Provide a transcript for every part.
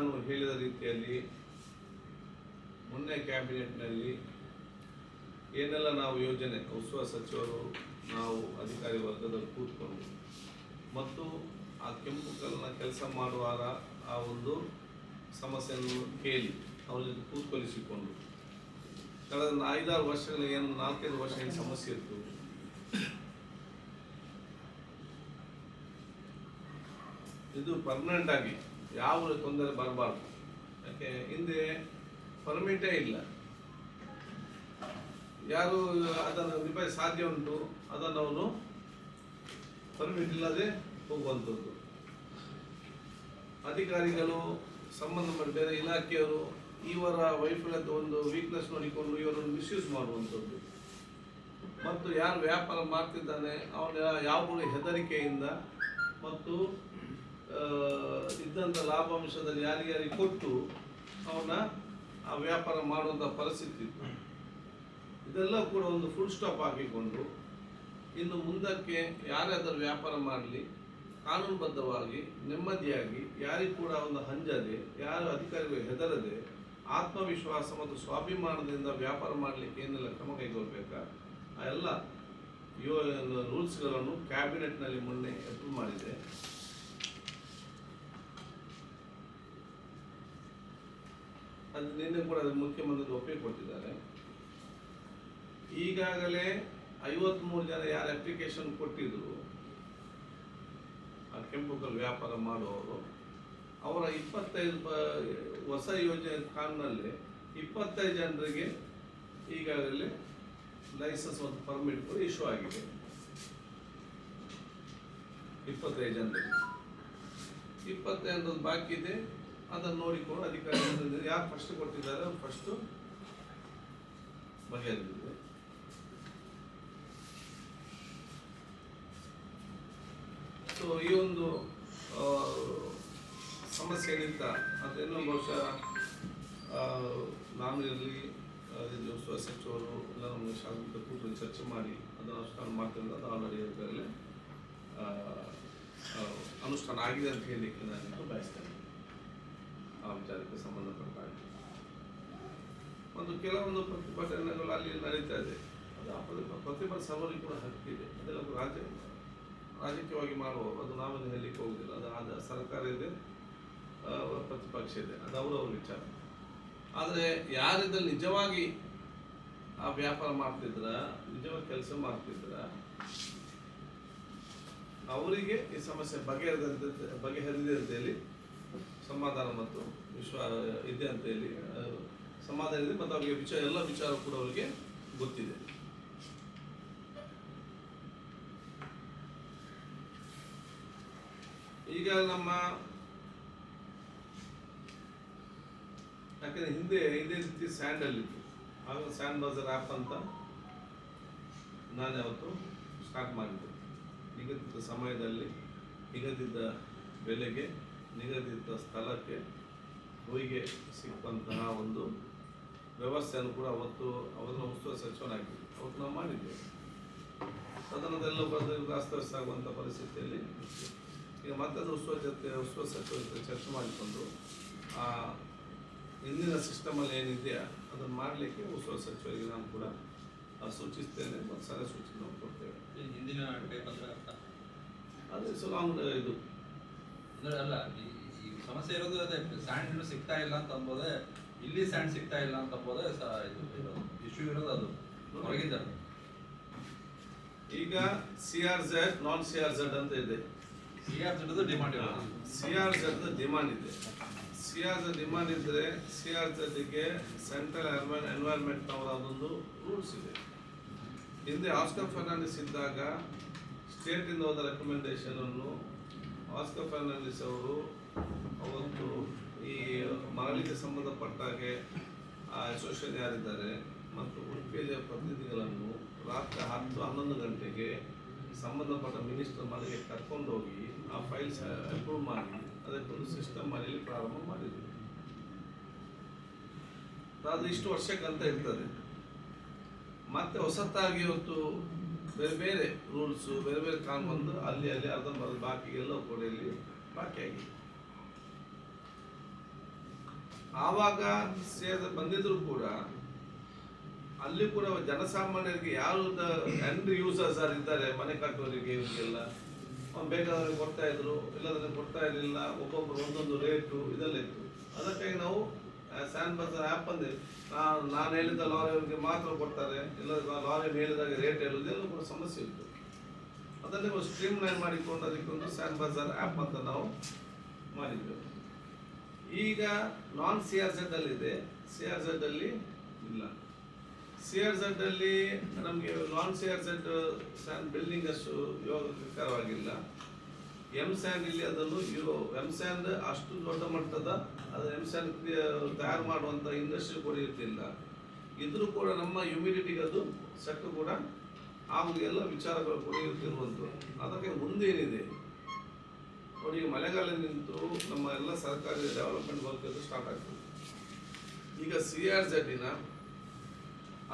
ನಾನು ಹೇಳಿದ ರೀತಿಯಲ್ಲಿ ಮೊನ್ನೆ ಕ್ಯಾಬಿನೆಟ್ನಲ್ಲಿ ಏನೆಲ್ಲ ನಾವು ಯೋಜನೆ ಉತ್ಸವ ಸಚಿವರು, ನಾವು ಅಧಿಕಾರಿ ವರ್ಗದಲ್ಲಿ ಕೂತ್ಕೊಂಡು ಮತ್ತು ಆ ಕೆಂಪು ಕಲ್ಲಿನ ಕೆಲಸ ಮಾಡುವಾಗ ಆ ಒಂದು ಸಮಸ್ಯೆಯನ್ನು ಕೇಳಿ ಅವ್ರ ಜೊತೆ ಕೂತ್ಕೊಳಿಸಿಕೊಂಡು. ಕಳೆದ ಐದಾರು ವರ್ಷಗಳ ಏನು ನಾಲ್ಕೈದು ವರ್ಷ ಏನು ಸಮಸ್ಯೆ ಇತ್ತು. ಇದು ಪರ್ಮನೆಂಟ್ ಆಗಿ ಯಾವ ತೊಂದರೆ ಬರಬಾರ್ದು. ಯಾಕೆ, ಹಿಂದೆ ಪರ್ಮಿಟೇ ಇಲ್ಲ. ಯಾರು ಅದನ್ನು ನಿಭಾಯ ಸಾಧ್ಯ ಉಂಟು, ಅದನ್ನು ಅವನು ಪರ್ಮಿಟ್ ಇಲ್ಲದೆ ಹೋಗುವಂಥದ್ದು. ಅಧಿಕಾರಿಗಳು, ಸಂಬಂಧಪಟ್ಟ ಬೇರೆ ಇಲಾಖೆಯವರು ಇವರ ವೈಫಲ್ಯದ ಒಂದು ವೀಕ್ನೆಸ್ ನೋಡಿಕೊಂಡು ಇವರನ್ನು ಮಿಸ್ಯೂಸ್ ಮಾಡುವಂಥದ್ದು. ಮತ್ತು ಯಾರು ವ್ಯಾಪಾರ ಮಾಡ್ತಿದ್ದಾನೆ, ಅವನ ಯಾವ ಹೆದರಿಕೆಯಿಂದ ಮತ್ತು ಇದ್ದಂಥ ಲಾಭಾಂಶದಲ್ಲಿ ಯಾರಿಗಾರಿಗೆ ಕೊಟ್ಟು ಅವನ ಆ ವ್ಯಾಪಾರ ಮಾಡುವಂಥ ಪರಿಸ್ಥಿತಿ ಇತ್ತು. ಇದೆಲ್ಲ ಕೂಡ ಒಂದು ಫುಲ್ ಸ್ಟಾಪ್ ಹಾಕಿಕೊಂಡು ಇನ್ನು ಮುಂದಕ್ಕೆ ಯಾರಾದರೂ ವ್ಯಾಪಾರ ಮಾಡಲಿ, ಕಾನೂನುಬದ್ಧವಾಗಿ, ನೆಮ್ಮದಿಯಾಗಿ, ಯಾರಿಗೂ ಕೂಡ ಒಂದು ಹಂಜದೆ, ಯಾರು ಅಧಿಕಾರಿಗಳು ಹೆದರದೆ, ಆತ್ಮವಿಶ್ವಾಸ ಮತ್ತು ಸ್ವಾಭಿಮಾನದಿಂದ ವ್ಯಾಪಾರ ಮಾಡಲಿಕ್ಕೆ ಏನೆಲ್ಲ ಕ್ರಮ ಕೈಗೊಳ್ಳಬೇಕಾ ಆ ಎಲ್ಲ ಯೋ ರೂಲ್ಸ್ಗಳನ್ನು ಕ್ಯಾಬಿನೆಟ್ನಲ್ಲಿ ಮೊನ್ನೆ ಅಪ್ರೂವ್ ಮಾಡಿದೆ. ಅದು ನಿನ್ನೆ ಕೂಡ ಮುಖ್ಯಮಂತ್ರಿ ಒಪ್ಪಿಗೆ ಕೊಟ್ಟಿದ್ದಾರೆ. ಈಗಾಗಲೇ ಐವತ್ಮೂರು ಜನ ಯಾರು ಅಪ್ಲಿಕೇಶನ್ ಕೊಟ್ಟಿದ್ರು, ಆ ಕೆಂಪು ಕಲ್ಲು ವ್ಯಾಪಾರ ಮಾಡುವವರು, ಅವರ ಇಪ್ಪತ್ತೈದು ಹೊಸ ಯೋಜನೆ ಕಾನೂನಲ್ಲಿ ಇಪ್ಪತ್ತೈದು ಜನರಿಗೆ ಈಗಾಗಲೇ ಲೈಸೆನ್ಸ್ ಮತ್ತು ಪರ್ಮಿಟ್ ಕೂಡ ಇಶ್ಯೂ ಆಗಿದೆ. ಇಪ್ಪತ್ತೈದು ಜನರಿಗೆ. ಇಪ್ಪತ್ತೈದು ಬಾಕಿ ಇದೆ ಅದನ್ನು ನೋಡಿಕೊಂಡು ಅಧಿಕಾರಿಗಳು ಯಾರು ಫಸ್ಟ್ ಕೊಟ್ಟಿದ್ದಾರೆ? ಫಸ್ಟ್ ಫಸ್ಟು ಬಗೆಹರಿದಿದೆ ಸೊ ಈ ಒಂದು ಸಮಸ್ಯೆ ಏನಿತ್ತ? ಅದೇನೋ ಬಹುಶಃ ನಾನು ಇರಲಿ ಜೋಸುವ ಸಚಿವರು ಎಲ್ಲ ನಮ್ಮ ಶಾಸಕ ಕೂತು ಚರ್ಚೆ ಮಾಡಿ, ಅದನ್ನು ಅನುಷ್ಠಾನ ಮಾಡ್ತಿರೋದು ಅದು ಆಲ್ರೆಡಿ ಅದರಲ್ಲಿ ಅನುಷ್ಠಾನ ಆಗಿದೆ ಅಂತ ಹೇಳಲಿಕ್ಕೆ ನಾನು ಬಯಸ್ತೇನೆ. ಆ ವಿಚಾರಕ್ಕೆ ಸಂಬಂಧಪಟ್ಟ ಮತ್ತು ಕೆಲವೊಂದು ಪ್ರತಿಭಟನೆಗಳು ಅಲ್ಲಿ ನಡೀತಾ ಇದೆ. ಅದು ಆ ಪ್ರತಿ- ಪ್ರತಿಭಟನೆ ಸವಾಲಿಗೆ ಕೂಡ ಹಕ್ಕಿದೆ. ಅದೆಲ್ಲ ರಾಜ್ಯ ರಾಜಕೀಯವಾಗಿ ಮಾಡುವವರು. ಅದು ನಾವು ಹೇಳಲಿಕ್ಕೆ ಹೋಗುದಿಲ್ಲ. ಅದು ಆದ ಸರ್ಕಾರ ಇದೆ ಪ್ರತಿಪಕ್ಷ ಇದೆ. ಅದು ಅವರವ್ರ ವಿಚಾರ. ಆದರೆ ಯಾರಿದ್ದಲ್ಲಿ ನಿಜವಾಗಿ ಆ ವ್ಯಾಪಾರ ಮಾಡ್ತಿದ್ರ, ನಿಜವಾಗಿ ಕೆಲಸ ಮಾಡ್ತಿದ್ರ, ಅವರಿಗೆ ಈ ಸಮಸ್ಯೆ ಬಗೆಹರಿದಂತೆ ಬಗೆಹರಿದೆ ಅಂತ ಹೇಳಿ ಸಮಾಧಾನ ಮತ್ತು ವಿಶ್ವ ಇದೆ ಅಂತ ಹೇಳಿ ಸಮಾಧಾನ ಇದೆ ಮತ್ತು ಅವರಿಗೆ ವಿಚಾರ ಎಲ್ಲ ವಿಚಾರ ಕೂಡ ಅವರಿಗೆ ಗೊತ್ತಿದೆ. ಈಗ ನಮ್ಮ ಯಾಕಂದ್ರೆ ಹಿಂದೆ ಇದೇ ರೀತಿ ಸ್ಯಾಂಡಲ್ ಇತ್ತು. ಆಗ ಸ್ಯಾಂಡ್ ಬಜಾರ್ ಆ್ಯಪ್ ಅಂತ ನಾನು ಯಾವತ್ತು ಸ್ಟಾರ್ಟ್ ಮಾಡಿದ್ದೆ. ನಿಗದಿತ ಸಮಯದಲ್ಲಿ ನಿಗದಿತ ಬೆಲೆಗೆ ನಿಗದಿತ ಸ್ಥಳಕ್ಕೆ ಹೋಗಿ ಸಿಕ್ಕಂತಹ ಒಂದು ವ್ಯವಸ್ಥೆಯನ್ನು ಕೂಡ ಅವತ್ತು ಅವರನ್ನು ಉತ್ಸವ ಸಚಿವನಾಗಿದ್ದೆ ಅವತ್ತು ನಾವು ಮಾಡಿದ್ದೇವೆ. ಸದನದೆಲ್ಲ ಬಂದು ಅಸ್ತವ್ಯಸ್ತ ಆಗುವಂಥ ಪರಿಸ್ಥಿತಿಯಲ್ಲಿ ಈಗ ಮತ್ತೊಂದು ಉಸ್ತುವಾರಿ ಉತ್ಸವ ಜೊತೆ ಉತ್ಸವ ಸಚಿವರ ಜೊತೆ ಚರ್ಚೆ ಮಾಡಿಕೊಂಡು ಆ ಹಿಂದಿನ ಸಿಸ್ಟಮಲ್ಲಿ ಏನಿದೆಯಾ ಅದನ್ನು ಮಾಡಲಿಕ್ಕೆ ಉತ್ಸವ ಸಚಿವರಿಗೆ ನಾನು ಕೂಡ ಆ, ಸೂಚಿಸ್ತೇನೆ ಮತ್ತು ಸಲಹೆ ಸೂಚನೆ ನಾವು ಕೊಡ್ತೇವೆ ಹಿಂದಿನ ಅದೇ ಸೊ ಲಾಂಗ್ ಇದು. ಅಂದ್ರೆ ಅಲ್ಲ ಈ- ಸಮಸ್ಯೆ ಇರೋದು ಅದೇ ಸ್ಯಾಂಡ್ ಸಿಗ್ತಾ ಇಲ್ಲ ಅಂತ ಅಂಬೋದೇ ಇಲ್ಲಿ ಸ್ಯಾಂಡ್ ಸಿಗ್ತಾ ಇಲ್ಲ ಅಂತ ಅಂಬೋದೇ ಇದು ಇಶ್ಯೂ ಇರೋದು ಅದು ಹೊರಗಿಂದ. ಈಗ C R Z non C R Z ಅಂತ ಇದೆ. ಸಿ ಆರ್ ಜೊತೆ ಡಿಮಾಂಡ್ ಇಲ್ಲ ಸಿ ಆರ್ ಝೆಡ್ ಡಿಮಾಂಡ್ ಇದೆ. ಸಿ ಆರ್ ಝೆಡ್ ಡಿಮಾಂಡ್ ಇದ್ರೆ ಸಿ ಆರ್ ಝೆಡ್ಗೆ ಸೆಂಟ್ರಲ್ ಎನ್ವೈರ್ಮೆಂಟ್ ಅವರ ಅದೊಂದು ರೂಲ್ಸ್ ಇದೆ. ಹಿಂದೆ ಆಸ್ಕರ್ ಫರ್ನಾಂಡಿಸ್ ಇದ್ದಾಗ ಸ್ಟೇಟಿಂದ ಹೋದ ರೆಕಮೆಂಡೇಶನ್ ಅನ್ನು ಆಸ್ಕರ್ ಫರ್ನಾಂಡಿಸ್ ಅವರು, ಅವತ್ತು ಈ ಮರಳಿಗೆ ಸಂಬಂಧಪಟ್ಟ ಹಾಗೆ, ಆ ಅಸೋಸಿಯೇಷನ್ ಯಾರಿದ್ದಾರೆ ಮತ್ತು ಉಡುಪಿಯಲ್ಲಿ ಪ್ರತಿನಿಧಿಗಳನ್ನು ರಾತ್ರಿ ಹತ್ತು ಹನ್ನೊಂದು ಗಂಟೆಗೆ ಸಂಬಂಧಪಟ್ಟ ಮಿನಿಸ್ಟರ್ ಮನೆಗೆ ಕರ್ಕೊಂಡು ಹೋಗಿ ಆ ಫೈಲ್ಸ್ ಅಪ್ರೂವ್ ಮಾಡಿ ಅದಕ್ಕೊಂದು ಸಿಸ್ಟಮ್ ಮನೆಯಲ್ಲಿ ಪ್ರಾರಂಭ ಮಾಡಿದ್ರು. ಅದು ಇಷ್ಟು ವರ್ಷಕ್ಕಂತ ಇರ್ತದೆ. ಮತ್ತೆ ಹೊಸತಾಗಿ ಇವತ್ತು ಬೇರೆ ಬೇರೆ ರೂಲ್ಸು ಬೇರೆ ಬೇರೆ ಕಾನೂನು ಅಲ್ಲಿ ಅಲ್ಲಿ ಅರ್ಧಂಬರ್ಧ ಬಾಕಿ ಎಲ್ಲ ಕೂಡ ಇಲ್ಲಿ ಆಗಿದೆ. ಆವಾಗ ಸೇರ್ ಬಂದಿದ್ರು ಕೂಡ ಅಲ್ಲಿ ಕೂಡ ಜನಸಾಮಾನ್ಯರಿಗೆ ಯಾರು ಎಂಡ್ ಯೂಸರ್ಸ್ ಯಾರು ಇದ್ದಾರೆ, ಮನೆ ಕಟ್ಟುವವರಿಗೆ ಇವರಿಗೆಲ್ಲ? ಅವ್ನು ಬೇಕಾದವರಿಗೆ ಕೊಡ್ತಾ ಇದ್ರು ಇಲ್ಲದ್ರೆ ಕೊಡ್ತಾ ಇರಲಿಲ್ಲ ಒಬ್ಬೊಬ್ಬರು ಒಂದೊಂದು ರೇಟು ಇದೆಲ್ಲ ಇತ್ತು. ಅದಕ್ಕಾಗಿ ನಾವು ಸ್ಯಾನ್ ಬಜಾರ್ ಆ್ಯಪ್ ಅಂದೆ ನಾನು ನಾನು ಹೇಳಿದ ಲಾರಿಯವರಿಗೆ ಮಾತ್ರ ಕೊಡ್ತಾರೆ, ಇಲ್ಲ ಲಾರಿ ಹೇಳಿದಾಗ ರೇಟ್ ಹೇಳೋದು ಕೂಡ ಸಮಸ್ಯೆ ಇತ್ತು ಅದನ್ನು ಸ್ಟ್ರೀಮ್ ಲೈನ್ ಮಾಡಿಕೊಂಡು ಅದಕ್ಕೊಂದು ಸ್ಯಾನ್ ಬಜಾರ್ ಆ್ಯಪ್ ಅಂತ ನಾವು ಮಾಡಿದ್ದೆವು ಈಗ ನಾನ್ ಸಿ ಆರ್ ಝೆಡ್ಡಲ್ಲಿದೆ ಸಿ ಆರ್ ಝೆಡ್ಡಲ್ಲಿ ಇಲ್ಲ. ಸಿ ಆರ್ ಝೆಡ್ಡಲ್ಲಿ ನಮಗೆ ನಾನ್ ಸಿ ಆರ್ ಝೆಡ್ ಸ್ಯಾನ್ ಬಿಲ್ಡಿಂಗ್ ಅಷ್ಟು ಯೋಗಕರವಾಗಿಲ್ಲ ಎಂ ಸ್ಯಾನ್ ಇಲ್ಲಿ ಅದನ್ನು ಯೋ ಎಂ ಸ್ಯಾನ್ ಅಷ್ಟು ದೊಡ್ಡ ಮಟ್ಟದ, ಅದು ಎಂ ಸ್ಯಾನ್ ತಯಾರು ಮಾಡುವಂತ ಇಂಡಸ್ಟ್ರಿ ಕೂಡ ಇರ್ತಿಲ್ಲ. ಇದ್ರೂ ಕೂಡ ನಮ್ಮ ಹ್ಯುಮಿಡಿಟಿಗೆ ಅದು ಸೆಟ್ ಕೂಡ ಹಾಗೂ ಎಲ್ಲ ವಿಚಾರಗಳು ಕೂಡ ಇರ್ತಿರುವಂಥದ್ದು. ಅದಕ್ಕೆ ಮುಂದೇನಿದೆ? ನೋಡಿ, ಮಳೆಗಾಲ ನಿಂತು ನಮ್ಮ ಎಲ್ಲ ಸರ್ಕಾರಿ ಡೆವಲಪ್ಮೆಂಟ್ ವರ್ಕ್ ಅದು ಸ್ಟಾರ್ಟ್ ಆಗ್ತದೆ. ಈಗ ಸಿ ಆರ್ ಝೆಡ್ಡಿನ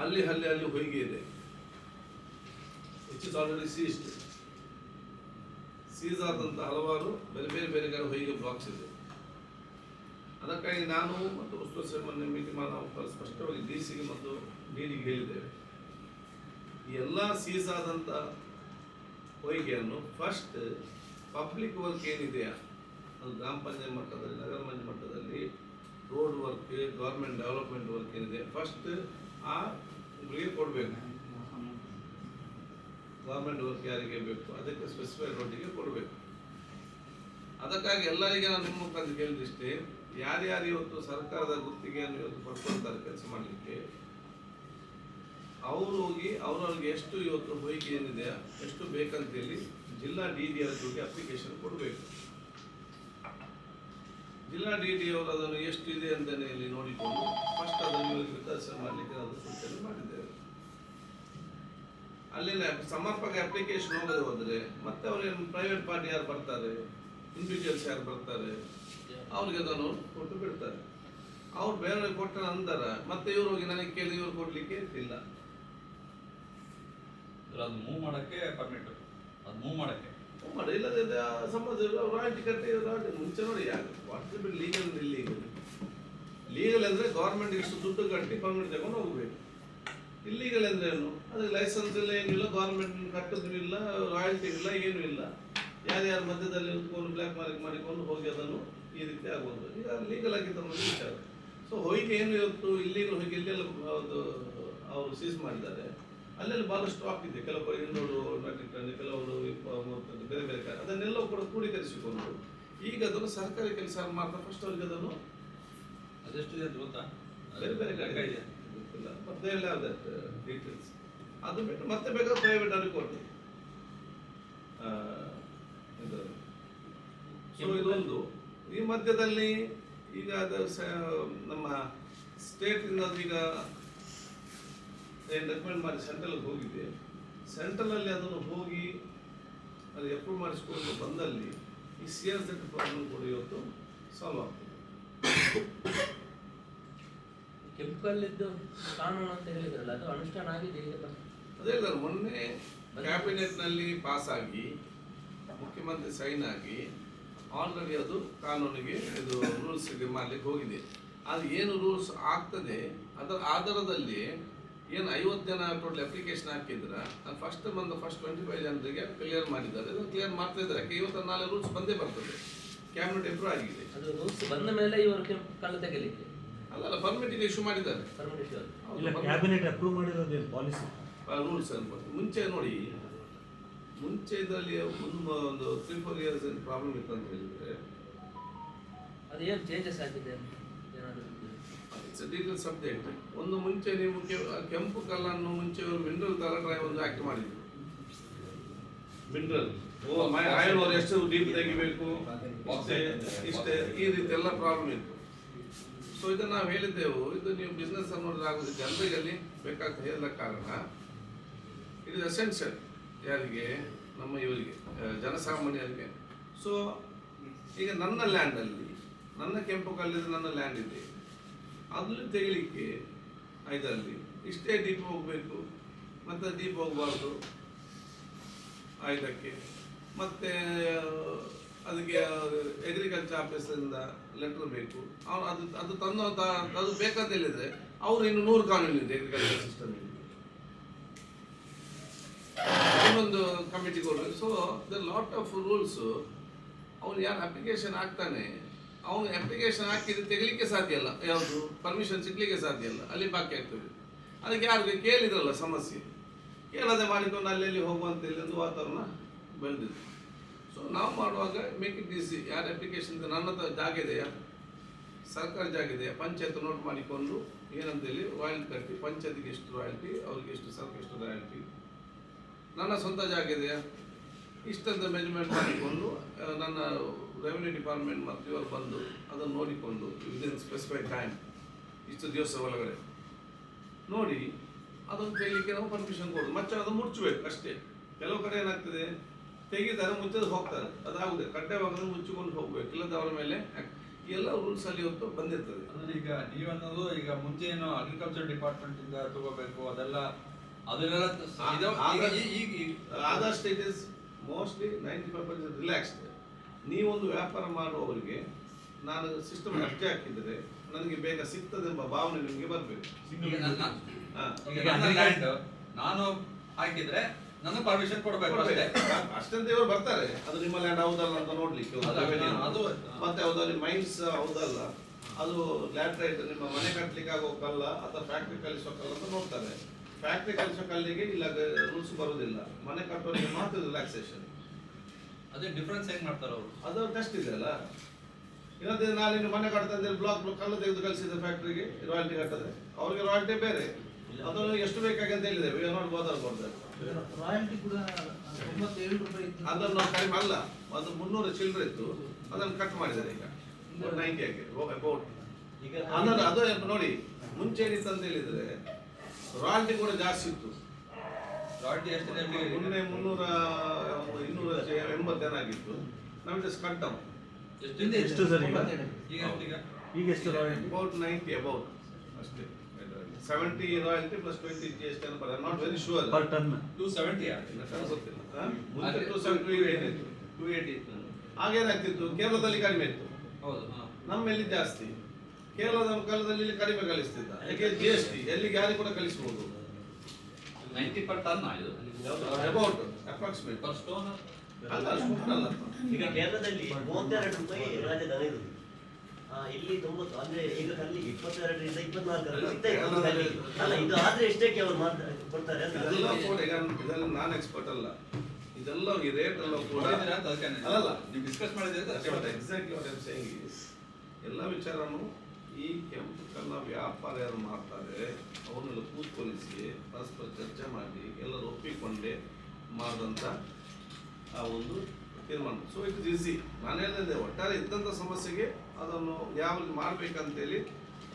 ಅಲ್ಲಿ ಅಲ್ಲಿ ಅಲ್ಲಿ ಹೊಯ್ಗೆ ಇದೆ. ವಿಚ್ ಇಸ್ ಆಲ್ರೆಡಿ ಸೀಸ್ ಆದಂಥ ಹಲವಾರು ಬೇರೆ ಬೇರೆ ಬೇರೆ ಹೊಯ್ಗೆ ಬಾಕ್ಸ್ ಇದೆ ಅದಕ್ಕಾಗಿ ನಾನು ಮತ್ತು ವಸ್ತು ಮೀಟಿಂಗ್ ನಾವು ಸ್ಪಷ್ಟವಾಗಿ ಡಿ ಸಿಗೆ ಮತ್ತು ಡಿಡಿಗೆ ಹೇಳಿದ್ದೇವೆ. ಈ ಎಲ್ಲ ಸೀಸ್ ಆದಂಥ ಹೊಯ್ಗೆಯನ್ನು ಫಸ್ಟ್ ಪಬ್ಲಿಕ್ ವರ್ಕ್ ಏನಿದೆಯಾ? ಅದು ಗ್ರಾಮ ಪಂಚಾಯತ್ ಮಟ್ಟದಲ್ಲಿ, ನಗರ ಪಂಚಾಯತ್ ಮಟ್ಟದಲ್ಲಿ road work government development work ಏನಿದೆ ಫಸ್ಟ್ ಆ ಕೊಡಬೇಕು. ಗೌರ್ಮೆಂಟ್ ವರ್ಕ್ ಯಾರಿಗೆ ಬೇಕು? ಅದಕ್ಕೆ ಸ್ಪೆಸಿಫೈಡ್ ರೋಡಿಗೆ ಕೊಡಬೇಕು. ಅದಕ್ಕಾಗಿ ಎಲ್ಲರಿಗೆ ನಾನು ನಿಮ್ಮ ಮುಖಾಂತರ ಕೇಳಿದಿಷ್ಟೇ ಯಾರ್ಯಾರು ಇವತ್ತು ಸರ್ಕಾರದ ಗುತ್ತಿಗೆಯನ್ನು ಇವತ್ತು ಪಡ್ಕೊಳ್ತಾರೆ ಕೆಲಸ ಮಾಡಲಿಕ್ಕೆ, ಅವರು ಹೋಗಿ ಅವರವ್ರಿಗೆ ಎಷ್ಟು ಇವತ್ತು ಹೋಯ್ಕೆ ಏನಿದೆ, ಎಷ್ಟು ಬೇಕಂತೇಳಿ ಜಿಲ್ಲಾ ಡಿ ಡಿ ಜೊತೆ ಅಪ್ಲಿಕೇಶನ್ ಕೊಡಬೇಕು. ಜಿಲ್ಲಾ ಡಿ ಡಿ ಅವರು ಅದನ್ನು ಎಷ್ಟು ಇದೆ ಅಂತಲೇ ಇಲ್ಲಿ ನೋಡಿಕೊಂಡು ಫಸ್ಟ್ ಅದನ್ನು ವಿತರಿಸಣೆ ಮಾಡಲಿಕ್ಕೆ ನಾನು ಸೂಚನೆ ಮಾಡಿದ್ದೇವೆ ಅಲ್ಲಿನ ಸಮರ್ಪಕ ಅಪ್ಲಿಕೇಶನ್ ಹೋಗದೆ ಹೋದರೆ ಮತ್ತೆ ಅವ್ರಿಗೆ ಪ್ರೈವೇಟ್ ಪಾರ್ಟಿ ಯಾರು ಬರ್ತಾರೆ? ಇಂಡಿವಿಜುವಲ್ಸ್ ಯಾರು ಬರ್ತಾರೆ? ಅವ್ರಿಗೆ ಅದನ್ನು ಕೊಟ್ಟು ಬಿಡ್ತಾರೆ. ಅವ್ರು ಬೇರೆ ಕೊಟ್ಟ ನಂತರ ಮತ್ತೆ ಇವ್ರು ಹೋಗಿ ನನಗೆ ಕೇಳಿ ಇವ್ರು ಕೊಡ್ಲಿಕ್ಕೆ ಇಲ್ಲ ಅದು ಮೂವ್ ಮಾಡಕ್ಕೆ ಪರ್ಮಿಟ್ ಅದು ಮೂವ್ ಮಾಡಕ್ಕೆ. ಮಾಡಿ ಇಲ್ಲದೆ ಸಮಾಜ ರಾಯಲ್ಟಿ ಕಟ್ಟಿ ರಾಯಲ್ಟಿ ಮುಂಚೆ ನೋಡಿ ಯಾಕೆ what's bit legal illegal legal ಅಂದರೆ ಗೌರ್ಮೆಂಟ್ ಇಷ್ಟು ದುಡ್ಡು ಕಟ್ಟಿ ಪರ್ಮಿಟ್ ತಗೊಂಡು ಹೋಗ್ಬೇಕು. ಇಲ್ಲೀಗಲ್ ಅಂದ್ರೆ ಏನು? ಅದಕ್ಕೆ ಲೈಸೆನ್ಸ್ ಇಲ್ಲ ಏನಿಲ್ಲ ಗೌರ್ಮೆಂಟ್ ಕಟ್ಟೋದು ಇಲ್ಲ ರಾಯಲ್ಟಿ ಇಲ್ಲ ಏನೂ ಇಲ್ಲ. ಯಾರ್ಯಾರ ಮಧ್ಯದಲ್ಲಿ ನಿಂತ್ಕೊಂಡು ಬ್ಲ್ಯಾಕ್ ಮಾರ್ಕ್ ಮಾಡಿಕೊಂಡು ಹೋಗಿ ಅದನ್ನು ಈ ರೀತಿ ಆಗ್ಬೋದು ಈಗ ಲೀಗಲ್ ಆಗಿ ತಮ್ಮ ವಿಚಾರ. ಸೊ ಹೊಯ್ಗೆ ಏನು ಇವತ್ತು ಇಲ್ಲಿಗೆ ಹೋಗಿ ಇಲ್ಲೆಲ್ಲ ಅದು ಅವರು ಸೀಸ್ ಮಾಡಿದ್ದಾರೆ. ಅಲ್ಲೆಲ್ಲ ಬಹಳ ಸ್ಟಾಕ್ ಇದೆ. ಕೆಲವರು ಇನ್ನೂರು ಮೆಟ್ರಿಕ್ ಟನ್ ಕೆಲವರು ಬೇರೆ ಬೇರೆ ಕಡೆ. ಅದನ್ನೆಲ್ಲ ಕೂಡ ಕ್ರೋಢೀಕರಿಸಿಕೊಂಡು ಈಗ ಅದನ್ನು ಸರ್ಕಾರಿ ಕೆಲಸ ಮಾಡ್ತಾ ಫಸ್ಟ್ ಅವ್ರಿಗೆ ಅದನ್ನು ಅದೆಷ್ಟಿದೆ ಅಂತ ಗೊತ್ತಾ? ಬೇರೆ ಬೇರೆ ಗೊತ್ತಿಲ್ಲ. ಮತ್ತೆ ಎಲ್ಲ ಡೀಟೇಲ್ಸ್ ಅದು ಬಿಟ್ಟು ಮತ್ತೆ ಬೇಕಾದ್ರೆ ಪ್ರೈವೇಟ್ ಅಲ್ಲಿ ಕೊಡ್ತೀವಿ ಇದು. ಸೊ ಇದೊಂದು ಈ ಮಧ್ಯದಲ್ಲಿ ಈಗ ಅದು ನಮ್ಮ ಸ್ಟೇಟ್ ಇಂದ ಅದು ಈಗ ಏನು ರೆಕಮೆಂಡ್ ಮಾಡಿ ಸೆಂಟ್ರಲ್ಗೆ ಹೋಗಿದೆ ಸೆಂಟ್ರಲಲ್ಲಿ ಅದನ್ನು ಹೋಗಿ ಅದು ಅಪ್ರೂವ್ ಮಾಡಿಸ್ಕೊಂಡು ಬಂದಲ್ಲಿ ಈ ಸಿ ಆರ್ ಜೆಡ್ ಪ್ರಾಬ್ಲಮ್ ಕೂಡ ಇವತ್ತು ಸಾಲ್ವ್ ಆಗ್ತದೆ. ಕೆಂಪು ಕಲ್ಲಿದ್ದು ಕಾನೂನು ಅಂತ ಹೇಳಿದ್ರಲ್ಲ ಅದು ಅನುಷ್ಠಾನ ಆಗಿದೆ ಈಗ. ಅದೇ ಸರ್ ಮೊನ್ನೆ ಕ್ಯಾಬಿನೆಟ್ನಲ್ಲಿ ಪಾಸ್ ಆಗಿ ಮುಖ್ಯಮಂತ್ರಿ ಸೈನ್ ಆಗಿ ಆಲ್ರೆಡಿ ಅದು ಕಾನೂನಿಗೆ ಇದು ರೂಲ್ಸ್ ಮಾಡ್ಲಿಕ್ಕೆ ಹೋಗಿದೆ. ಅದು ಏನು ರೂಲ್ಸ್ ಆಗ್ತದೆ ಅದರ ಆಧಾರದಲ್ಲಿ ಏನು ಐವತ್ತು ಜನ ಟೋಟಲ್ ಅಪ್ಲಿಕೇಶನ್ ಹಾಕಿದ್ರ ನಾನು ಫಸ್ಟ್ ಬಂದ ಫಸ್ಟ್ ಟ್ವೆಂಟಿ ಫೈವ್ ಜನರಿಗೆ ಕ್ಲಿಯರ್ ಮಾಡಿದ್ದಾರೆ. ಅದನ್ನು ಕ್ಲಿಯರ್ ಮಾಡ್ತಾ ಇದ್ದಾರೆ. ಇವತ್ತು ನಾಳೆ ರೂಲ್ಸ್ ಬಂದೇ ಬರ್ತದೆ. ಕ್ಯಾಬಿನೆಟ್ ಇಂಪ್ರೂವ್ ಆಗಿದೆ. ಅದು ರೂಲ್ಸ್ ಬಂದ ಮೇಲೆ ಇವರು ಕೆಂಪು ಕಲ್ಲು ತೆಗಿಲಿಕ್ಕೆ ಅಲ್ಲಲ್ಲ ಪರ್ಮಿಟಿಗೆ ಇಶ್ಯೂ ಮಾಡಿದ್ದಾರೆ. ಇಲ್ಲ ಕ್ಯಾಬಿನೆಟ್ ಅಪ್ರೂವ್ ಮಾಡಿರೋದೇನು ಪಾಲಿಸಿ ರೂಲ್ಸ್ ಅನ್ಬೋದು ಮುಂಚೆ ನೋಡಿ ಮುಂಚೆ ಇದರಲ್ಲಿ ಒಂದು ಒಂದು ತ್ರೀ ಫೋರ್ ಇಯರ್ಸ್ ಏನು ಪ್ರಾಬ್ಲಮ್ ಇತ್ತು ಅಂತ ಹೇಳಿದ್ರೆ ಅದು ಏನು ಚೇಂಜಸ್ ಆಗಿದೆ ಇಟ್ಸ್ ಡೀಟೇಲ್ ಸಬ್ಜೆಕ್ಟ್ ಒಂದು ಮುಂಚೆ ನೀವು ಕೆಂಪು ಕಲ್ಲನ್ನು ಮುಂಚೆ ಮಿನರಲ್ ತರ ಡ್ರೈವ್ ಒಂದು ಆಕ್ಟ್ ಮಾಡಿದ್ರು. ಮಿನರಲ್ ಓ ಮೈ ಆಯಿಲ್ ಅವ್ರು ಎಷ್ಟು ಡೀಪ್ ತೆಗಿಬೇಕು? ಇಷ್ಟೇ ಈ ರೀತಿ ಎಲ್ಲ ಪ್ರಾಬ್ಲಮ್ ಇತ್ತು. ಸೊ ಇದನ್ನ ನಾವು ಹೇಳಿದ್ದೆವು, ಇದು ನೀವು ಬಿಸ್ನೆಸ್ ಅನ್ನೋದು ಆಗುದು ಜನರಿಗೆ ಬೇಕಾಗ್ತದೆ ಎಲ್ಲ ಕಾರಣ. ಇಟ್ ಇಸ್ ಎಸೆನ್ಷಿಯಲ್ ಯಾರಿಗೆ? ನಮ್ಮ ಇವರಿಗೆ ಜನಸಾಮಾನ್ಯರಿಗೆ. ಸೊ ಈಗ ನನ್ನ ಲ್ಯಾಂಡಲ್ಲಿ ನನ್ನ ಕೆಂಪು ಕಲ್ಲಿದ್ದು ನನ್ನ ಲ್ಯಾಂಡ್ ಇದೆ. ಅದನ್ನು ತೆಗಿಲಿಕ್ಕೆ ಇದರಲ್ಲಿ ಇಷ್ಟೇ ದೀಪ ಹೋಗಬೇಕು, ಮತ್ತೆ ದೀಪ ಹೋಗಬಾರ್ದು. ಆಯ್ದಕ್ಕೆ ಮತ್ತೆ ಅದಕ್ಕೆ ಅಗ್ರಿಕಲ್ಚರ್ ಆಫೀಸಿಂದ ಲೆಟರ್ ಬೇಕು. ಅವನು ಅದು ಅದು ತಂದು ಅದು ಬೇಕಂತ ಹೇಳಿದ್ರೆ ಅವರು ಇನ್ನು ನೂರು ಕಾನೂನು ಇದೆ ಅಗ್ರಿಕಲ್ಚರ್ ಸಿಸ್ಟಮ್ ಇನ್ನೊಂದು ಕಮಿಟಿ ಕೊಡಬೇಕು. So the lot of rules ಅವನು ಯಾರು ಅಪ್ಲಿಕೇಶನ್ ಹಾಕ್ತಾನೆ, ಅವನು ಅಪ್ಲಿಕೇಶನ್ ಹಾಕಿದ್ರೆ ತೆಗಲಿಕ್ಕೆ ಸಾಧ್ಯ ಇಲ್ಲ. ಯಾವುದು? ಪರ್ಮಿಷನ್ ಸಿಗ್ಲಿಕ್ಕೆ ಸಾಧ್ಯ ಇಲ್ಲ. ಅಲ್ಲಿ ಬಾಕಿ ಆಗ್ತದೆ. ಅದಕ್ಕೆ ಯಾರು ಕೇಳಿದ್ರಲ್ಲ ಸಮಸ್ಯೆ. ಕೇಳದೆ ಮಾಡಿಕೊಂಡು ಅಲ್ಲೆಲ್ಲಿ ಹೋಗುವಂತಿಲ್ಲ ಒಂದು ವಾತಾವರಣ ಬೆಳೆದಿದೆ. ಸೊ ನಾವು ಮಾಡುವಾಗ ಮೇಕ್ ಇಟ್ ಈಸಿ ಯಾರು ಅಪ್ಲಿಕೇಶನ್ ನನ್ನ ಹತ್ರ ಜಾಗ ಇದೆಯಾ? ಸರ್ಕಾರಿ ಜಾಗ ಇದೆಯಾ? ಪಂಚಾಯತ್ ನೋಟ್ ಮಾಡಿಕೊಂಡು ಏನಂತ ಹೇಳಿ ರಾಯಲ್ಟಿ ಕಟ್ಟಿ, ಪಂಚಾಯತ್ಗೆ ಎಷ್ಟು ರಾಯಲ್ಟಿ ಅವ್ರಿಗೆ ಎಷ್ಟು ಸರ್ಕಾರ ಎಷ್ಟು ರಾಯಲ್ಟಿ ನನ್ನ ಸ್ವಂತ ಜಾಗ ಇದೆಯಾ? ಇಷ್ಟಂತ ಮೆಜರ್ಮೆಂಟ್ ಮಾಡಿಕೊಂಡು ನನ್ನ ರೆವಿನ್ಯೂ ಡಿಪಾರ್ಟ್ಮೆಂಟ್ ಮತ್ತು ಇವರು ಬಂದು ಅದನ್ನು ನೋಡಿಕೊಂಡು ವಿದಿನ್ ಸ್ಪೆಸಿಫೈಡ್ ಟೈಮ್ ಇಷ್ಟು ದಿವಸ ಒಳಗಡೆ. ನೋಡಿ, ಅದನ್ನು ತೆಗಿಲಿಕ್ಕೆ ನಾವು ಪರ್ಮಿಷನ್ ಕೊಡೋದು. ಮತ್ತೆ ಅದನ್ನು ಮುಚ್ಚಬೇಕು ಅಷ್ಟೇ. ಕೆಲವು ಕಡೆ ಏನಾಗ್ತದೆ? ತೆಗಿತಾರೆ ಮುಚ್ಚೋದು ಹೋಗ್ತಾರೆ. ಅದಾಗುದೆ ಕಡ್ಡಾಯವಾಗದ್ರೆ ಮುಚ್ಚಿಕೊಂಡು ಹೋಗ್ಬೇಕು. ಇಲ್ಲದ ಅವರ ಮೇಲೆ ಎಲ್ಲ ರೂಲ್ಸ್ ಅಲ್ಲಿ ಇವತ್ತು ಬಂದಿರ್ತದೆ. ಅಂದ್ರೆ ಈಗ ನೀವನ್ನೋದು ಈಗ ಮುಂಚೆ ಏನು ಅಗ್ರಿಕಲ್ಚರ್ ಡಿಪಾರ್ಟ್ಮೆಂಟ್ ಇಂದ ತಗೋಬೇಕು ಅದೆಲ್ಲ ಅದೆಲ್ಲ ಆದಷ್ಟು it is mostly ninety five percent relaxed ನೀವೊಂದು ವ್ಯಾಪಾರ ಮಾಡುವವರಿಗೆ ನಾನು ಸಿಸ್ಟಮ್ ಅಷ್ಟೇ ಹಾಕಿದ್ರೆ ನನಗೆ ಬೇಗ ಸಿಗ್ತದೆಂಬ ಭಾವನೆ ನಿಮಗೆ ಬರಬೇಕು. ನಾನು ಹಾಕಿದ್ರೆ ನನ್ನ ಪರ್ಮಿಷನ್ ಕೊಡಬೇಕು ಅಷ್ಟೇ. ಅಷ್ಟಂತ ಇವರು ಬರ್ತಾರೆ. ಅದು ನಿಮ್ಮ ಲ್ಯಾಂಡ್ ಹೌದಲ್ಲ ಅಂತ ನೋಡ್ಲಿಕ್ಕೆ. ಅದು-. ಅದು- ಮತ್ತೆ ಹೌದು ಅಲ್ಲಿ ಮೈನ್ಸ್ ಹೌದಲ್ಲ. ಅದು ಲ್ಯಾಟ್ರೈಟ್ ನಿಮ್ಮ ಮನೆ ಕಟ್ಲಿಕ್ಕೆ ಆಗೋಕಲ್ಲ ಅಥವಾ ಫ್ಯಾಕ್ಟ್ರಿ ಕಲಿಸೋ ಕಲ್ಲ ಅಂತ ನೋಡ್ತಾರೆ. ಫ್ಯಾಕ್ಟ್ರಿ ಕಲಿಸೋ ಕಲ್ಲಿಗೆ ಇಲ್ಲ ರೂಲ್ಸ್ ಬರುವುದಿಲ್ಲ ಮನೆ ಕಟ್ಟೋರಿಗೆ ಮಾತ್ರ ರಿಲ್ಯಾಕ್ಸೇಷನ್ ಅದೇ ಡಿಫ್ರೆನ್ಸ್ ಹೆಂಗ್ ಮಾಡ್ತಾರೆ ಅವರು? ಅದು ಟೆಸ್ಟ್ ಇದೆ ಅಲ್ಲ. ಇಲ್ಲದೆ ನಾಳೆ ನೀವು ಮನೆ ಕಟ್ತಂದ್ರೆ ಬ್ಲಾಕ್ ಕಲ್ಲು ತೆಗೆದು ಕಲಿಸಿದ ಫ್ಯಾಕ್ಟ್ರಿಗೆ ರಾಯಲ್ಟಿ ಕಟ್ಟದೆ ಅವ್ರಿಗೆ ರಾಯಲ್ಟಿ ಬೇರೆ. ಅದನ್ನು ಎಷ್ಟು ಬೇಕಾಗಿ ಅಂತ ಹೇಳಿದೆ ವಿ ಆರ್ ನಾಟ್ ಬೋದರ್ ಕೊಡ್ತಾರೆ ರಾಯಲ್ಟಿ ಕೂಡ ತೊಂಬತ್ತೇಳು ರೂಪಾಯಿ ಇತ್ತು. ಅದನ್ನು ಕಡಿಮೆ ಅಲ್ಲ ಅದು ಮುನ್ನೂರು ಚಿಲ್ಲರೆ ಇತ್ತು. ಅದನ್ನು ಕಟ್ ಮಾಡಿದ್ದಾರೆ ಈಗ. ನೈಂಟಿ ಆಗಿ. ಅಬೌಟ್ ಈಗ ಅನ್ನೋದು ಅದು ನೋಡಿ ಮುಂಚೆ ಏನಿತ್ತು ಅಂತ ಹೇಳಿದ್ರೆ ರಾಯಲ್ಟಿ ಕೂಡ ಜಾಸ್ತಿ ಇತ್ತು. ರಾಯಲ್ಟಿ ಎಷ್ಟಿದೆ ಮೊನ್ನೆ ಮುನ್ನೂರ ಇನ್ನೂರ ಎಂಬತ್ತೇನಾಗಿತ್ತು ನಮಗೆ ಕಟ್ ಡೌನ್ ಎಷ್ಟು ಎಷ್ಟು ಸರ್ ಈಗ? ಈಗ ಈಗ ಎಷ್ಟು ರಾಯಲ್ಟಿ ಅಬೌಟ್ ನೈಂಟಿ ಅಬೌಟ್ ಅಷ್ಟೇ. Seventy royalty plus twenty G S T ಅನ್ನು not very sure per ton two seventy ಅನ್ಸುತ್ತಿಲ್ಲ ಹಾ? ಮುಂಚೆ ಟೂ ಸೆವೆಂಟಿ ಏನಿತ್ತು ಟೂ ಏಯ್ಟಿ ಇತ್ತು. ಆಗೇನಾಗ್ತಿತ್ತು ಕೇರಳದಲ್ಲಿ ಕಡಿಮೆ ಇತ್ತು. ಹೌದು ಹಾ. ನಮ್ಮಲ್ಲಿ ಜಾಸ್ತಿ. ಕೇರಳದ ಕಾಲದಲ್ಲಿ ಇಲ್ಲಿ ಕಡಿಮೆ ಕಲಿಸ್ತಿದ್ದ. ಯಾಕೆ? ಜಿ ಎಸ್ ಟಿ ಎಲ್ಲಿಗೆ ಯಾರಿಗೆ ಕೂಡ ಕಲಿಸ್ಬೋದು. ನೈಂಟಿ ಪರ್ ಟನ್ ಇದು? ಅಬೌಟ್ ಅಪ್ರಾಕ್ಸಿಮೇಟ್ ಪರ್ ಸ್ಟೋನ್ ಅಲ್ಲ ಸ್ಟೋನ್ ಅಲ್ಲ ಈಗ ಕೇರಳದಲ್ಲಿ ಮೂವತ್ತೆರಡು ರೂಪಾಯಿ ರಾಜ್ಯದ ಇರುದು ಆ, ಇಲ್ಲಿ ತೊಂಬತ್ತು ಅಂದ್ರೆ ಈಗ ಅಲ್ಲಿ ಇಪ್ಪತ್ತೆರಡರಿಂದ ಇಪ್ಪತ್ನಾಲ್ಕರಲ್ಲಿ ಸಿಗ್ತಾ ಇತ್ತು ಅಲ್ಲ ಇದು. ಆದ್ರೆ ಎಷ್ಟಕ್ಕೆ ಅವ್ರು ಮಾಡ್ತಾರೆ ಕೊಡ್ತಾರೆ ಅಂತ ಇದೆಲ್ಲ ಕೂಡ ಈಗ ಇದೆಲ್ಲ ನಾನು ಎಕ್ಸ್ಪರ್ಟ್ ಅಲ್ಲ. ಇದೆಲ್ಲ ಈ ರೇಟ್ ಎಲ್ಲ ಕೂಡ ಅಲ್ಲಲ್ಲ. ನೀವು ಡಿಸ್ಕಸ್ ಮಾಡಿದ್ರೆ. Exactly what I'm saying is ಎಲ್ಲ ವಿಚಾರನು ಈ ಕೆಂಪು ಕಲ್ಲ ವ್ಯಾಪಾರ ಯಾರು ಮಾಡ್ತಾರೆ. ಅವನ್ನೆಲ್ಲ ಕೂತ್ಕೊಳಿಸಿ ಪರಸ್ಪರ ಚರ್ಚೆ ಮಾಡಿ ಎಲ್ಲರೂ ಒಪ್ಪಿಕೊಂಡೇ ಮಾಡಿದಂಥ ಆ ಒಂದು ತೀರ್ಮಾನ ಸೊ ಇಟ್ ಇಸ್ ಈಸಿ ಹೇಳಿದೆ ಒಟ್ಟಾರೆ ಇದ್ದಂಥ ಸಮಸ್ಯೆಗೆ ಅದನ್ನು ಯಾವ ಮಾಡ್ಬೇಕಂತೇಳಿ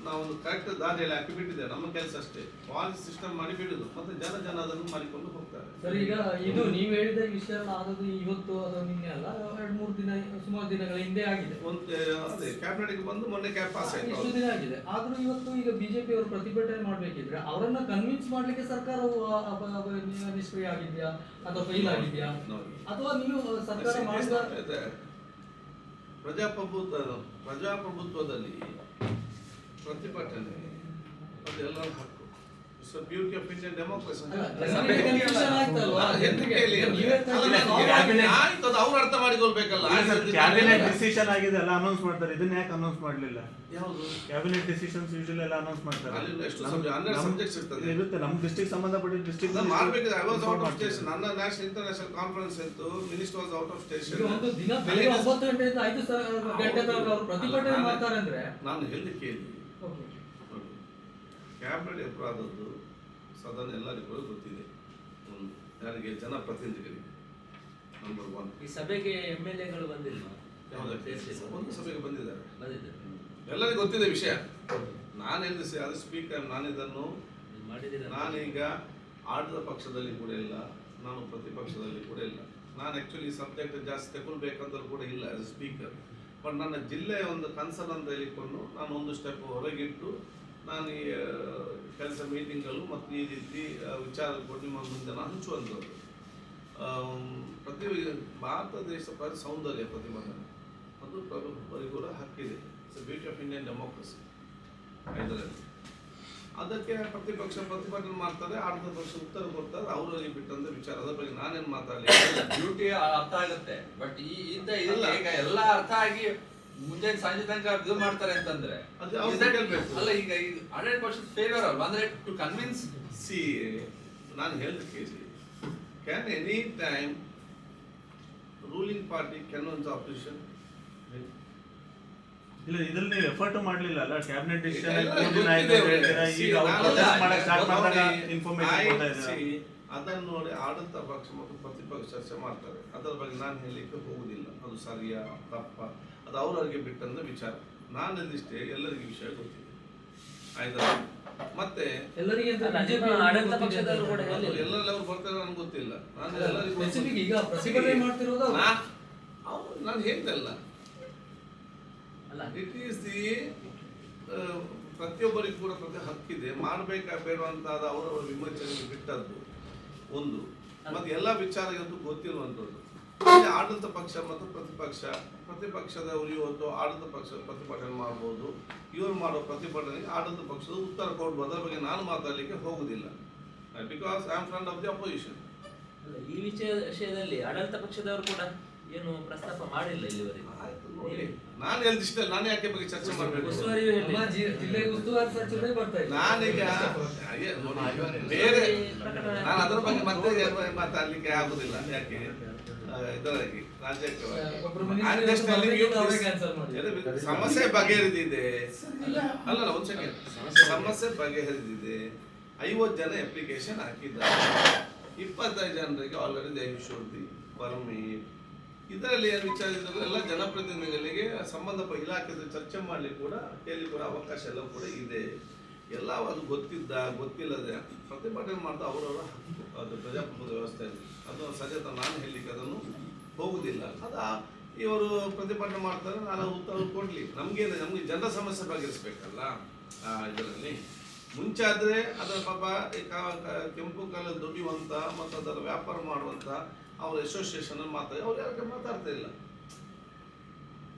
ನಾವೊಂದು ಕರೆಕ್ಟ್ ದಾರಿಯಲ್ಲಿ ಹಾಕಿ ಬಿಟ್ಟಿದ್ದೇವೆ. ನಮ್ಮ ಕೆಲಸ ಅಷ್ಟೇ. ಪಾಲಿಸಿ ಸಿಸ್ಟಮ್ ಮಾಡಿ ಬಿಡುದು. ಮತ್ತೆ ಜನ ಜನ ಅದನ್ನು ಮಾಡಿಕೊಂಡು ಹೋಗ್ತಾರೆ. ಸರ್ ಈಗ ಇದು ನೀವು ಹೇಳಿದ ವಿಷಯ ಆದದ್ದು ಇವತ್ತು ಅದು ನಿನ್ನೆ ಅಲ್ಲ ಎರಡು ಮೂರು ದಿನ ಸುಮಾರು ದಿನಗಳ ಹಿಂದೆ ಆಗಿದೆ. ಒಂದು ಅದೇ ಕ್ಯಾಬಿನೆಟ್ಗೆ ಬಂದು ಮೊನ್ನೆ ಕ್ಯಾಬ್ ಪಾಸ್ ಆಯ್ತು. ಎಷ್ಟು ದಿನ ಆಗಿದೆ? ಆದ್ರೂ ಇವತ್ತು ಈಗ ಬಿಜೆಪಿ ಅವರು ಪ್ರತಿಭಟನೆ ಮಾಡಬೇಕಿದ್ರೆ ಅವರನ್ನ ಕನ್ವಿನ್ಸ್ ಮಾಡ್ಲಿಕ್ಕೆ ಸರ್ಕಾರವು ನಿಷ್ಕ್ರಿಯ ಆಗಿದ್ಯಾ? ಅಥವಾ ಫೈಲ್ ಆಗಿದ್ಯಾ. ಅಥವಾ ನೀವು ಸರ್ಕಾರ ಮಾಡಿದ ಪ್ರಜಾಪ್ರಭುತ್ವ ಪ್ರಜಾಪ್ರಭುತ್ವದಲ್ಲಿ ಪ್ರತಿಭಟನೆ. ಅದೆಲ್ಲರ ಹಕ್ಕು. It's beauty of Indian democracy ಆಯ್ತು ಅದು ಅವ್ರು ಅರ್ಥ ಮಾಡಿಕೊಳ್ಬೇಕಲ್ಲ. ಕ್ಯಾಬಿನೆಟ್ ಡಿಸಿಷನ್ ಆಗಿದೆ ಎಲ್ಲ ಅನೌನ್ಸ್ ಮಾಡ್ತಾರೆ. ಇದನ್ನ ಯಾಕೆ ಅನೌನ್ಸ್ ಮಾಡಲಿಲ್ಲ? ಯಾವುದು? ಕ್ಯಾಬಿನೆಟ್ ಡಿಸಿಷನ್ಸ್ ಯೂಶಲಿ ಎಲ್ಲ ಅನೌನ್ಸ್ ಮಾಡ್ತಾರೆ. ಅಲ್ಲಿ ಎಷ್ಟು ಸಬ್ಜೆಕ್ಟ್ ಹನ್ನೆರಡು ನಮ್- ಇರ್ತದೆ. ಇರುತ್ತೆ ನಮ್ಮ ಡಿಸ್ಟ್ರಿಕ್ಟ್ ಸಂಬಂಧಪಟ್ಟ district ಮಾಡ್ಬೇಕಿದ್ರೆ I was out of station ನನ್ನ ನ್ಯಾಷನಲ್ ಇಂಟರ್ನ್ಯಾಷನಲ್ ಕಾನ್ಫರೆನ್ಸ್ ಇತ್ತು. Minister was out of station ಒಂದು ದಿನ ಬೆಳಿಗ್ಗೆ ಒಂಬತ್ತು ಗಂಟೆಯಿಂದ ಐದು ಗಂಟೆ ತನಕ ಅವರು ಪ್ರತಿಭಟನೆ ಮಾಡ್ತಾರೆ ಅಂದ್ರೆ ನಾನು ಹೇಳಿ ಕೇಳಿ Okay. ನೋಡಿ ಆದದ್ದು ಸದನ ಎಲ್ಲರಿಗೂ ಗೊತ್ತಿದೆ. ಒಂದು ಯಾರಿಗೆ? ಜನಪ್ರತಿನಿಧಿಗಳಿಗೆ. ನಂಬರ್ ಒನ್ ಈ ಸಭೆಗೆ ಎಂ ಎಲ್ ಎಗಳು ಬಂದಿಲ್ವಾ? ಒಂದು ಸಭೆಗೆ ಬಂದಿದ್ದಾರೆ. ಬಂದಿದ್ದಾರೆ. ಎಲ್ಲರಿಗೂ ಗೊತ್ತಿದೆ ವಿಷಯ. ನಾನು ಎಲ್ಲಿಸಿ ಅದು ಸ್ಪೀಕರ್ ನಾನಿದನ್ನು ನಾನೀಗ ಆಡಳಿತ ಪಕ್ಷದಲ್ಲಿ ಕೂಡ ಇಲ್ಲ. ನಾನು ಪ್ರತಿಪಕ್ಷದಲ್ಲಿ ಕೂಡ ಇಲ್ಲ. ನಾನು ಆ್ಯಕ್ಚುಲಿ ಸಬ್ಜೆಕ್ಟ್ ಜಾಸ್ತಿ ತಗೊಳ್ಬೇಕಂತಲೂ ಕೂಡ ಇಲ್ಲ ಆಸ್ ಸ್ಪೀಕರ್ ಬಟ್ ನನ್ನ ಜಿಲ್ಲೆಯ ಒಂದು ಕನ್ಸರ್ನ್ ಅಂತ ಹೇಳಿಕೊಂಡು ನಾನು ಒಂದು ಸ್ಟೆಪ್ ಹೊರಗಿಟ್ಟು ನಾನು ಈ ಕೆಲಸ ಮೀಟಿಂಗಲ್ಲೂ ಮತ್ತು ಈ ರೀತಿ ಆ, ವಿಚಾರ ಕೊಟ್ಟು ನಿಮ್ಮ ಮುಂದೆ ನಾನು ಹಂಚುವಂಥದ್ದು. ಪ್ರತಿ ಭಾರತ ದೇಶ ಸೌಂದರ್ಯ ಪ್ರತಿಭಟನೆ. ಅದು ಪ್ರತಿಯೊಬ್ಬರಿಗೂ ಹಕ್ಕಿದೆ. It's beauty of Indian democracy ಇದರಲ್ಲಿ ಅದಕ್ಕೆ ಪ್ರತಿಪಕ್ಷ ಪ್ರತಿಭಟನೆ ಮಾಡ್ತಾರೆ ಅರ್ಧ ಪಕ್ಷ ಉತ್ತರ ಕೊಡ್ತಾರೆ ಅವರಲ್ಲಿ ಬಿಟ್ಟಂತ ವಿಚಾರ ಅದ್ರ ಬಗ್ಗೆ ನಾನೇನು ಮಾತಾಡಲಿ? ಡ್ಯೂಟಿ ಅರ್ಥ ಆಗುತ್ತೆ. ಬಟ್ ಈ ಇಂತ ಇಲ್ಲ ಈಗ ಎಲ್ಲ ಅರ್ಥ ಆಗಿ ಮುಂಜಾನೆ ಸಂಜೆ ತನಕ ಇದು ಮಾಡ್ತಾರೆ ಅಂತಂದ್ರೆ. ಅಲ್ಲ ಈಗ ಹಂಡ್ರೆಡ್ ಪರ್ಸೆಂಟ್ ಫೇವರ್ ಅಲ್ವಾ? ಅಂದ್ರೆ ಟು ಕನ್ವಿನ್ಸ್ ಸಿ ನಾನು ಹೇಳಿದ ಕೇಳಿ. Can any time ruling party can once opposition ಇಲ್ಲ ಇದ್ರಲ್ಲಿ ನೀವು ಎಫರ್ಟ್ ಮಾಡ್ಲಿಲ್ಲ ಅಲ್ಲ ಕ್ಯಾಬಿನೆಟ್ ಡಿಸಿಷನ್ ಎಲ್ಲ ಮೂರು ದಿನ ಆಯ್ತು ಅಂತ ಹೇಳ್ತೀರಾ. ಈಗ ಅವ್ರು protest ಮಾಡಕ್ ಸ್ಟಾರ್ಟ್ ನೋಡಿ, ಮಾಡಿದಾಗ ಇನ್ಫಾರ್ಮೇಶನ್ ಕೊಡ್ತಾ I ಇದ್ದೀರಾ. ಅದನ್ನು ನೋಡಿ ಆಡಳಿತ ಪಕ್ಷ ಮತ್ತು ಪ್ರತಿಪಕ್ಷ ಚರ್ಚೆ ಮಾಡ್ತಾರೆ. ಅದರ ಬಗ್ಗೆ ನಾನು ಹೇಳಲಿಕ್ಕೆ ಹೋಗುದಿಲ್ಲ. ಅದು ಸರಿಯಾ ತಪ್ಪ? ಅದು ಅವರವರಿಗೆ ಬಿಟ್ಟಂತ ವಿಚಾರ. ನಾನು ಇದಿಷ್ಟೇ ಎಲ್ಲರಿಗೂ ವಿಷಯ ಗೊತ್ತಿದೆ. ಆಯ್ತಾ? ಮತ್ತೆ ಎಲ್ಲರಿಗೆ ಅಂತ ಆಡಳಿತ ಕೂಡ. ಹೇಳಿಲ್ಲ. ಎಲ್ಲರಲ್ಲಿ ಅವ್ರು ಬರ್ತಾರೆ ನನಗೆ ಗೊತ್ತಿಲ್ಲ. ನಾನು ಎಲ್ಲರಿಗೂ ಈಗ ಪ್ರತಿಭಟನೆ ಮಾಡ್ತಿರೋದು ಅವ್ರು. ನಾ- ಅವ್ರು ನಾನು ಹೇಳ್ತಲ್ಲ ಅಲ್ಲ ಇಟ್ ಈಸ್ ದಿ ಪ್ರತಿಯೊಬ್ಬರಿಗೂ ಕೂಡ ಪ್ರತಿ ಹಕ್ಕಿದೆ. ಮಾಡಬೇಕಾ ಬೇಡವಂತಾದ ಅವರವರ ವಿಮರ್ಶನೆಗೆ ಬಿಟ್ಟದ್ದು ಒಂದು. ಮತ್ತೆ ಎಲ್ಲ ವಿಚಾರ ಇವತ್ತು ಗೊತ್ತಿರುವಂಥದ್ದು ಆಡಳಿತ ಪಕ್ಷ ಮತ್ತು ಪ್ರತಿಪಕ್ಷ ಪ್ರತಿಪಕ್ಷದವರು ಇವತ್ತು ಆಡಳಿತ ಪಕ್ಷ ಪ್ರತಿಭಟನೆ ಮಾಡ್ಬೋದು. ಇವರು ಮಾಡೋ ಪ್ರತಿಭಟನೆಗೆ ಆಡಳಿತ ಪಕ್ಷದ ಉತ್ತರ ಕೊಡ್ಬೋದು. ಅದರ ಬಗ್ಗೆ ನಾನು ಮಾತಾಡಲಿಕ್ಕೆ ಹೋಗುದಿಲ್ಲ. Because I am friend of the opposition ಈ ವಿಷಯ ವಿಷಯದಲ್ಲಿ ಆಡಳಿತ ಪಕ್ಷದವರು ಕೂಡ ಏನು ಪ್ರಸ್ತಾಪ ಮಾಡಿಲ್ಲ ಇಲ್ಲಿವರೆಗೆ? ನಾನು ಹೇಳ್ದಿಷ್ಟೇ ನಾನು ಯಾಕೆ ಬಗ್ಗೆ ಚರ್ಚೆ ಮಾಡಬೇಕು? ಉಸ್ತುವಾರಿಯೂ ಜಿ- ಜಿಲ್ಲೆ ಉಸ್ತುವಾರಿ ಸಚಿವರೇ ಬರ್ತಾ ಇಲ್ಲ. ನಾನೀಗ ಬೇರೆ ನಾನು ಅದರ ಬಗ್ಗೆ ಮತ್ತೆ ಮಾತಾಡ್ಲಿಕ್ಕೆ ಆಗುದಿಲ್ಲ ಯಾಕೆ? ಇದರಾಗಿ ರಾಜ್ಯಕ್ಕೆ. ಸಮಸ್ಯೆ ಬಗೆಹರಿದಿದೆ. ಅಲ್ಲ ಅಲ್ಲ, ಒಂದ್ ಸೆಕೆಂಡ್ ಸಮಸ್ಯೆ ಬಗೆಹರಿದಿದೆ. ಐವತ್ತು ಜನ ಅಪ್ಲಿಕೇಶನ್ ಹಾಕಿದ್ದಾರೆ. ಇಪ್ಪತ್ತೈದು ಜನರಿಗೆ ಆಲ್ರೆಡಿ ದೇ ದಿ ಪರ್ಮಿಟ್ ಇದರಲ್ಲಿ ಏನು ವಿಚಾರ ಎಲ್ಲ ಜನಪ್ರತಿನಿಧಿಗಳಿಗೆ, ಸಂಬಂಧಪಟ್ಟ ಇಲಾಖೆ ಚರ್ಚೆ ಮಾಡಲಿ ಕೂಡ ಕೇಳಿ ಕೂಡ ಅವಕಾಶ ಎಲ್ಲ ಕೂಡ ಇದೆ. ಎಲ್ಲ ಅದು ಗೊತ್ತಿದ್ದ, ಗೊತ್ತಿಲ್ಲದೆ ಪ್ರತಿಭಟನೆ ಮಾಡ್ತಾ ಅವರವರ ಹಕ್ಕು, ಅದು ಪ್ರಜಾಪ್ರಭುತ್ವ ವ್ಯವಸ್ಥೆಯಲ್ಲಿ. ಅದು ಸಜೆತ ನಾನು ಹೇಳಲಿಕ್ಕೆ ಅದನ್ನು ಹೋಗುದಿಲ್ಲ. ಅದ ಇವರು ಪ್ರತಿಭಟನೆ ಮಾಡ್ತಾರೆ ನಾನು ಉತ್ತರ ಕೊಡ್ಲಿ. ನಮಗೇನು, ನಮಗೆ ಜನರ ಸಮಸ್ಯೆ ಬಗೆಹರಿಸ್ಬೇಕಲ್ಲ ಇದರಲ್ಲಿ. ಮುಂಚೆ ಆದ್ರೆ ಅದರ ಪಾಪ ಕೆಂಪು ಕಾಲ ದುಡಿಯುವಂಥ ಮತ್ತು ಅದರ ವ್ಯಾಪಾರ ಮಾಡುವಂತ ಅವ್ರ ಅಸೋಸಿಯೇಷನ್ ಮಾತಾಡಿ ಅವ್ರು ಯಾರಿಗೆ ಮಾತಾಡ್ತಾ ಇಲ್ಲ.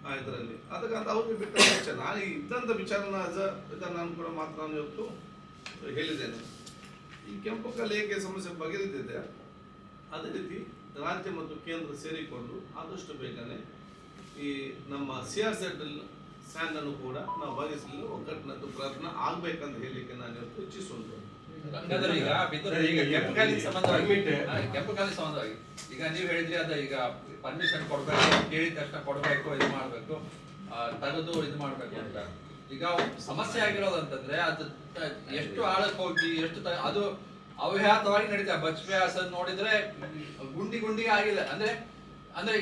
ಆ ಇದರಲ್ಲಿ. ಅದಕ್ಕಂತ ಅವ್ರಿಗೆ ಬಿಟ್ಟ ನಾನು ಈ ಇದ್ದಂಥ ವಿಚಾರನ ಅಜ ಇದನ್ನು ನಾನು ಕೂಡ ಮಾತ್ರ ನಾನು ಇವತ್ತು ಹೇಳಿದ್ದೇನೆ. ಈ ಕೆಂಪು ಕಲೆ ಹೇಗೆ ಸಮಸ್ಯೆ ಬಗೆದಿದ್ದೆ ಅದೇ ರೀತಿ ರಾಜ್ಯ ಮತ್ತು ಕೇಂದ್ರ ಸೇರಿಕೊಂಡು ಆದಷ್ಟು ಬೇಗನೆ ಈ ನಮ್ಮ ಸಿ ಆರ್ ಸೆಡ್ ಅನ್ನು ಕೂಡ ನಾವು ಭಾಗಿಸಲು ಒಗ್ಗಟ್ಟಿನದ್ದು ಪ್ರಯತ್ನ ಆಗ್ಬೇಕಂತ ಹೇಳಲಿಕ್ಕೆ ನಾನು ಇವತ್ತು ಇಚ್ಛಿಸುವಂಥದ್ದು ಹಂಗಾದ್ರೆ ಈಗ ಕೆಂಪು ಕಾಲಿಗೆ ಸಂಬಂಧವಾಗಿ ಕೆಂಪು ಕಾಲಿಗೆ ಸಂಬಂಧವಾಗಿ. ಈಗ ನೀವು ಹೇಳಿದ್ರಿ ಅದ ಈಗ ಪರ್ಮಿಷನ್ ಕೊಡ್ಬೇಕು, ಕೇಳಿದ ತಕ್ಷಣ ಕೊಡ್ಬೇಕು, ಇದು ಮಾಡ್ಬೇಕು ತೆಗೆದು ಇದು ಮಾಡ್ಬೇಕು ಅಂತ. ಈಗ ಸಮಸ್ಯೆ ಆಗಿರೋದು ಅಂತಂದ್ರೆ ಅದು, ಎಷ್ಟು ಆಳಕ್ಕೆ ಹೋಗಿ, ಎಷ್ಟು ಅದು ಅವ್ಯಾತವಾಗಿ ನಡೀತಾ ಬಚ್ ವ್ಯಾಸ ನೋಡಿದ್ರೆ ಗುಂಡಿ ಗುಂಡಿ ಆಗಿಲ್ಲ. ಅಂದ್ರೆ ಅಂದ್ರೆ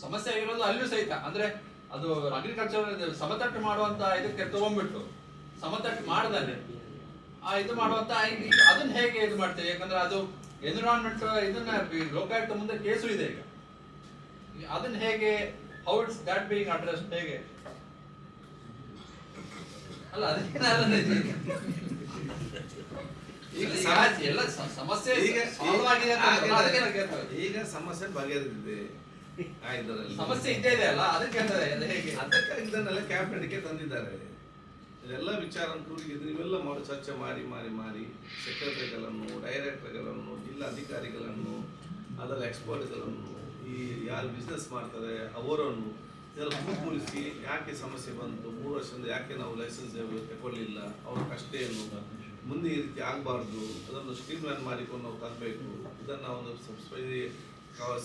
ಸಮಸ್ಯೆ ಆಗಿರೋದು ಅಲ್ಲೂ ಸಹಿತ. ಅಂದ್ರೆ ಅದು ಅಗ್ರಿಕಲ್ಚರ್ ಸಮತಟ್ಟು ಮಾಡುವಂತ ಇದಕ್ಕೆ ತಗೊಂಡ್ಬಿಟ್ಟು, ಸಮತಟ್ಟು ಮಾಡ್ದಾನೆ ಆ, ಇದು ಮಾಡುವಂತ ಅದನ್ನ ಹೇಗೆ ಇದು ಮಾಡ್ತೇವೆ ಯಾಕಂದ್ರೆ ಅದು ಎನ್ವಿರಾನ್ಮೆಂಟ್ ಇದನ್ನ ಲೋಕಾಯುಕ್ತ ಮುಂದೆ ಕೇಸು ಇದೆ ಈಗ. ಅದನ್ನ ಹೇಗೆ how it's that being address ಹೇಗೆ? ಅಲ್ಲ ಅದಕ್ಕೆ ಎಲ್ಲ ಸಮಸ್ಯೆ ಈಗ. ಈಗ ಸಮಸ್ಯೆ ಬಗೆಹರಿದಿದೆ. ಸಮಸ್ಯೆ ಇದ್ದೇ ಇದೆ ಅಲ್ಲ ಅದಕ್ಕೆ ಅದಕ್ಕೆ ಇದನ್ನೆಲ್ಲ ಕ್ಯಾಬಿನೆಟ್ಗೆ ತಂದಿದ್ದಾರೆ. ಇದೆಲ್ಲ ವಿಚಾರ ಕೂಡಿಗೆ ನೀವೆಲ್ಲ ಮಾಡಿ, ಚರ್ಚೆ ಮಾಡಿ ಮಾಡಿ ಮಾಡಿ ಸೆಕ್ರೆಟರಿಗಳನ್ನು ಡೈರೆಕ್ಟರ್ಗಳನ್ನು ಜಿಲ್ಲಾಧಿಕಾರಿಗಳನ್ನು ಅದರ ಎಕ್ಸ್ಪರ್ಟ್ಗಳನ್ನು ಈ ಯಾರು ಬಿಸ್ನೆಸ್ ಮಾಡ್ತಾರೆ, ಅವರನ್ನು ಇದೆಲ್ಲ ಕೂಡಿಸಿ ಯಾಕೆ ಸಮಸ್ಯೆ ಬಂತು, ಮೂರು ವರ್ಷದಿಂದ ಯಾಕೆ ನಾವು ಲೈಸೆನ್ಸ್ ತಗೊಳ್ಳಿಲ್ಲ, ಅವ್ರ ಕಷ್ಟ ಏನು ಮುಂದೆ ಈ ರೀತಿ ಆಗಬಾರ್ದು, ಅದನ್ನು ಸ್ಟ್ರೀಮ್ಲೈನ್ ಮಾಡಿಕೊಂಡು ನಾವು ತರಬೇಕು, ಇದನ್ನು ಒಂದು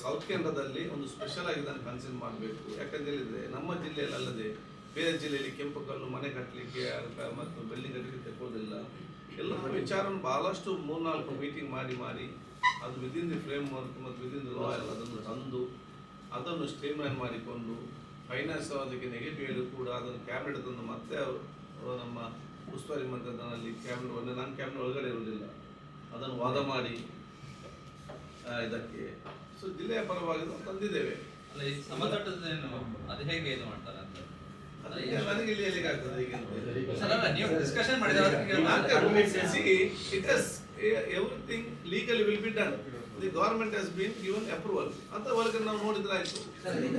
ಸೌತ್ ಕೇಂದ್ರದಲ್ಲಿ ಒಂದು ಸ್ಪೆಷಲ್ ಆಗಿ ಇದನ್ನು ಕನ್ಸಿಡರ್ ಮಾಡಬೇಕು. ಯಾಕಂತ ಹೇಳಿದರೆ, ನಮ್ಮ ಜಿಲ್ಲೆಯಲ್ಲಿ ಅಲ್ಲದೆ ಬೇರೆ ಜಿಲ್ಲೆಯಲ್ಲಿ ಕೆಂಪು ಕಲ್ಲು, ಮನೆ ಕಟ್ಟಲಿಕ್ಕೆ ಮತ್ತು ಬಿಲ್ಡಿಂಗ್ ಕಟ್ಟಲಿಕ್ಕೆ ತೆಕ್ಕೋದಿಲ್ಲ ಎಲ್ಲ ವಿಚಾರವನ್ನು ಭಾಳಷ್ಟು ಮೂರ್ನಾಲ್ಕು ಮೀಟಿಂಗ್ ಮಾಡಿ ಮಾಡಿ, ಅದು ವಿದಿನ್ ದಿ ಫ್ರೇಮ್ ವರ್ಕ್ ಮತ್ತು ವಿದಿನ್ ದಿ ಲಾ ಎಲ್ಲ ಅದನ್ನು ತಂದು, ಅದನ್ನು ಸ್ಟ್ರೀಮ್ ಲೈನ್ ಮಾಡಿಕೊಂಡು ಫೈನಾನ್ಸ್ ಅದಕ್ಕೆ ನೆಗೆಟಿವ್ ಹೇಳಿ ಕೂಡ ಅದನ್ನು ಕ್ಯಾಬಿನೆಟ್ ತಂದು ಮತ್ತೆ ನಮ್ಮ ಉಸ್ತುವಾರಿ ಮಂತ್ರಿನಲ್ಲಿ ಕ್ಯಾಬಿನೆಟ್ ಒಂದೇ ನಾನು ಕ್ಯಾಬಿನೆಟ್ ಒಳಗಡೆ ಇರುವುದಿಲ್ಲ. ಅದನ್ನು ವಾದ ಮಾಡಿ ಇದಕ್ಕೆ. ಸೊ ಜಿಲ್ಲೆಯ ಪರವಾಗಿ ತಂದಿದ್ದೇವೆ. ಅಲ್ಲ, ಈ ಸಮತಟ್ಟದೇನು ಅದು ಹೇಗೆ ಇದು ಮಾಡ್ತಾರೆ ಅಂತ? Everything legally will be done the government has been given approval ಅಂತವರೆಗೆ ನಾವು ನೋಡಿದ್ರೆ ಆಯ್ತು.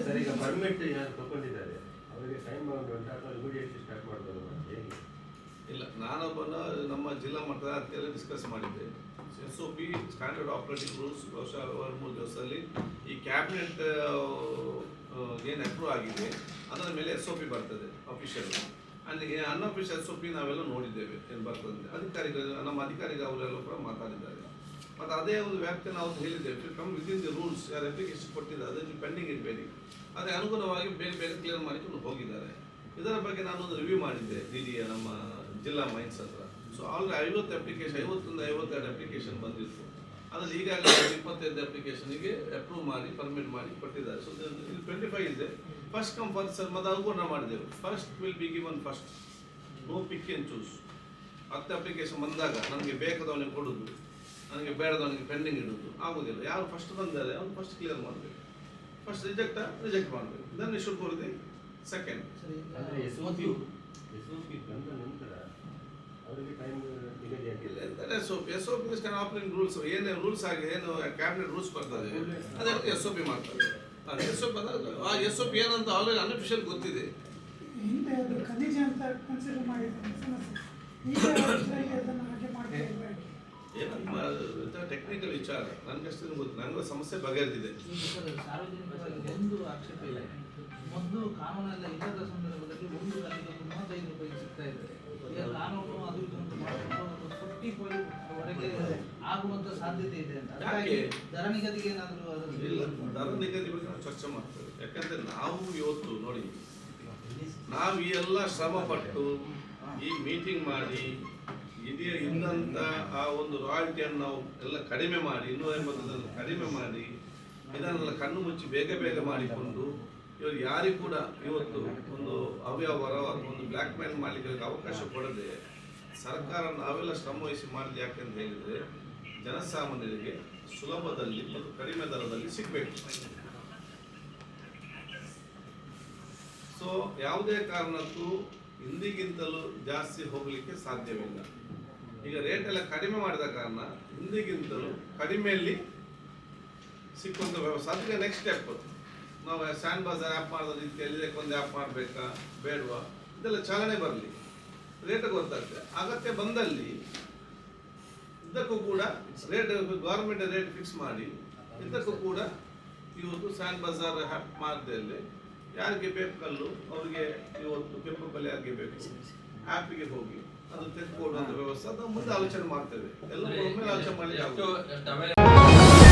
ಸರ್ ಈಗ ಪರ್ಮಿಟ್ ಯಾರು ತಗೊಂಡಿದ್ದಾರೆ ಅವರಿಗೆ ಟೈಮ್ ಉಂಟು ಅಥವಾ ಇಮಿಡಿಯೇಟ್ಲಿ ಸ್ಟಾರ್ಟ್ ಮಾಡ್ಬೋದು ಇಲ್ಲ ನಾನೊಬ್ಬನ ನಮ್ಮ ಜಿಲ್ಲಾ ಮಟ್ಟದ ಅದಕ್ಕೆಲ್ಲ ಡಿಸ್ಕಸ್ ಮಾಡಿದ್ದೆ. S O P standard operating rules ಬಹುಶಃ ಮೂರು ದಿವಸದಲ್ಲಿ ಈ ಕ್ಯಾಬಿನೆಟ್ ಏನು ಅಪ್ರೂವ್ ಆಗಿದೆ, ಅದರ ಮೇಲೆ ಎಸ್ ಒ ಪಿ ಬರ್ತದೆ ಅಫಿಷಿಯಲ್ ಅಲ್ಲಿ ಅನ್ಅಫಿಷಿಯಲ್ ಎಸ್ ಒ ಪಿ ನಾವೆಲ್ಲ ನೋಡಿದ್ದೇವೆ, ಏನು ಬರ್ತದೆ ಅಧಿಕಾರಿಗಳು, ನಮ್ಮ ಅಧಿಕಾರಿಗಳು ಅವರೆಲ್ಲ ಕೂಡ ಮಾತಾಡಿದ್ದಾರೆ. ಮತ್ತು ಅದೇ ಒಂದು ವ್ಯಾಪ್ತಿ ನಾವು ಹೇಳಿದ್ದೇವೆ ಕಮ್ ವಿದಿನ್ ದಿ ರೂಲ್ಸ್ ಯಾರು ಅಪ್ಲಿಕೇಶನ್ ಕೊಟ್ಟಿದ್ದಾರೆ ಅದಕ್ಕೆ ಪೆಂಡಿಂಗ್ ಇರಬೇಡಿ. ಅದೇ ಅನುಗುಣವಾಗಿ ಬೇರೆ ಬೇರೆ ಕ್ಲಿಯರ್ ಮಾಡಿಕೊಂಡು ಹೋಗಿದ್ದಾರೆ. ಇದರ ಬಗ್ಗೆ ನಾನೊಂದು ರಿವ್ಯೂ ಮಾಡಿದ್ದೆ ಡಿ ಡಿಯ ನಮ್ಮ ಜಿಲ್ಲಾ ಮೈನ್ಸ್ ಹತ್ರ. ಸೊ ಆಲ್ರೆಡಿ ಐವತ್ತು ಅಪ್ಲಿಕೇಶನ್ ಐವತ್ತೊಂದು ಐವತ್ತೆರಡು ಅಪ್ಲಿಕೇಶನ್ ಬಂದಿತ್ತು. ಅದ್ರಲ್ಲಿ ಈಗಾಗಲೇ ಒಂದು ಇಪ್ಪತ್ತೈದು ಅಪ್ಲಿಕೇಶನ್ಗೆ ಅಪ್ರೂವ್ ಮಾಡಿ ಪರ್ಮಿಟ್ ಮಾಡಿ ಕೊಟ್ಟಿದ್ದಾರೆ. ಸೊ ಇದು ಟ್ವೆಂಟಿ ಫೈವ್ ಇದೆ. ಫಸ್ಟ್ ಕಮ್ ಫಸ್ಟ್ ಸರ್ ಮತ್ತು ನಾವು ಮಾಡಿದೆವು first will be given first no pick and choose ಹತ್ತು ಅಪ್ಲಿಕೇಶನ್ ಬಂದಾಗ ನನಗೆ ಬೇಕಾದವನಿಗೆ ಕೊಡೋದು ನನಗೆ ಬೇಡದವನಿಗೆ ಪೆಂಡಿಂಗ್ ಇಡೋದು. ಆಗೋದಿಲ್ಲ. ಯಾರು ಫಸ್ಟ್ ಬಂದರೆ ಅವ್ನು ಫಸ್ಟ್ ಕ್ಲಿಯರ್ ಮಾಡಬೇಕು. ಫಸ್ಟ್ ರಿಜೆಕ್ಟ ರಿಜೆಕ್ಟ್ ಮಾಡಬೇಕು. ದೆನ್ ಶುಡ್ ಕೊಡ್ತೀನಿ ದಿ ಸೆಕೆಂಡ್ ಸರಿ, ಅಂದರೆ S O P S O P ಬಂದ ನಂತರ S O P S O P rules ಏನೇ ರೂಲ್ಸ್ ಆಗಿ ಏನು ಕ್ಯಾಬಿನೆಟ್ ರೂಲ್ಸ್ ಬರ್ತದೆ. ಅದಕ್ಕೆ ಎಸ್ ಒ ಪಿ ಮಾಡ್ತಾರೆ. ಎಸ್ ಒ ಪಿ ಆ ಎಸ್ ಒ ಪಿ ಏನಂತ ಆಲ್ರೆಡಿ ಅನ್ಅಫಿಷಿಯಲ್ ಗೊತ್ತಿದೆ. ಹಿಂದೆ ಅದು ಖನಿಜ ಅಂತ ಕನ್ಸಿಡರ್ ಟೆಕ್ನಿಕಲ್ ವಿಚಾರ. ನನಗಷ್ಟು ಗೊತ್ತು ನನಗೂ ಸಮಸ್ಯೆ ಬಗೆಹರಿದಿದೆ. ಸಾರ್ವಜನಿಕವಾಗಿ ಒಂದು ಆಕ್ಷೇಪ ಇಲ್ಲ. ಮೊದಲು ಕಾನೂನೆಲ್ಲ ಇಲ್ಲದ ಸಂದರ್ಭದಲ್ಲಿ ಒಂದು ಆಗುವಂತ ಸಾಧ್ಯತೆ ಇದೆ ಅಂತ. ಯಾಕೆ? ದರ ನಿಗದಿಗೆ ಏನಾದರೂ ಇಲ್ಲ ದರ ನಿಗದಿ ಬಗ್ಗೆ ನಾವು ಚರ್ಚೆ ಮಾಡ್ತೇವೆ. ಯಾಕಂದ್ರೆ ನಾವು ಇವತ್ತು ನೋಡಿ ನಾವು ಈ ಎಲ್ಲ ಶ್ರಮ ಪಟ್ಟು ಈ ಮೀಟಿಂಗ್ ಮಾಡಿ ಇದೇ ಇಂದಂತ ಆ ಒಂದು ರಾಯಲ್ಟಿಯನ್ನು ನಾವು ಎಲ್ಲ ಕಡಿಮೆ ಮಾಡಿ ಇನ್ನೂರ ಎಂಬತ್ತನ್ನು ಕಡಿಮೆ ಮಾಡಿ ಇದನ್ನೆಲ್ಲ ಕಣ್ಣು ಮುಚ್ಚಿ ಬೇಗ ಬೇಗ ಮಾಡಿಕೊಂಡು ಇವರು ಯಾರಿಗೂ ಕೂಡ ಇವತ್ತು ಒಂದು ಅವ್ಯವಹಾರ ಅಥವಾ ಒಂದು ಬ್ಲ್ಯಾಕ್ ಮೇಲ್ ಮಾಡಲಿಕ್ಕೆ ಅವಕಾಶ ಕೊಡದೆ ಸರ್ಕಾರ ನಾವೆಲ್ಲ ಶ್ರಮ ವಹಿಸಿ ಮಾಡಿದೆ ಯಾಕೆಂತ ಹೇಳಿದ್ರೆ ಜನಸಾಮಾನ್ಯರಿಗೆ ಸುಲಭದಲ್ಲಿ ಮತ್ತು ಕಡಿಮೆ ದರದಲ್ಲಿ ಸಿಗಬೇಕು. ಸೊ ಯಾವುದೇ ಕಾರಣಕ್ಕೂ ಹಿಂದಿಗಿಂತಲೂ ಜಾಸ್ತಿ ಹೋಗಲಿಕ್ಕೆ ಸಾಧ್ಯವಿಲ್ಲ. ಈಗ ರೇಟ್ ಎಲ್ಲ ಕಡಿಮೆ ಮಾಡಿದ ಕಾರಣ ಹಿಂದಿಗಿಂತಲೂ ಕಡಿಮೆಯಲ್ಲಿ ಸಿಕ್ಕುವಂಥ ವ್ಯವಸ್ಥೆ. ಅದಕ್ಕೆ ನೆಕ್ಸ್ಟ್ ಸ್ಟೆಪ್ ನಾವು ಸ್ಯಾಂಡ್ ಬಜಾರ್ ಆ್ಯಪ್ ಮಾಡಿದ ರೀತಿಯಲ್ಲಿ ಇದಕ್ಕೊಂದು ಆ್ಯಪ್ ಮಾಡಬೇಕಾ? ಬೇಡವಾ? ಇದೆಲ್ಲ ಚಾಲನೆ ಬರಲಿ. ರೇಟ್ ಗೊತ್ತಾಗುತ್ತೆ ಅಗತ್ಯ ಬಂದಲ್ಲಿ ಇದಕ್ಕೂ ಕೂಡ ರೇಟ್ ಗೌರ್ಮೆಂಟ್ ರೇಟ್ ಫಿಕ್ಸ್ ಮಾಡಿ, ಇದಕ್ಕೂ ಕೂಡ ಇವತ್ತು ಸ್ಯಾಂಡ್ ಬಜಾರ್ ಮಾರ್ಗದಲ್ಲಿ ಯಾರಿಗೆ ಬೇಕು ಕಲ್ಲು, ಅವರಿಗೆ ಇವತ್ತು ಕೆಂಪು ಬಲೆ ಯಾರಿಗೆ ಬೇಕು? ಆ್ಯಪಿಗೆ ಹೋಗಿ ಅದು ತೆಗೆದುಕೊಡುವಂಥ ವ್ಯವಸ್ಥೆ. ಅದು ಮುಂದೆ ಆಲೋಚನೆ ಮಾಡ್ತೇವೆ. ಎಲ್ಲ ಆಲೋಚನೆ available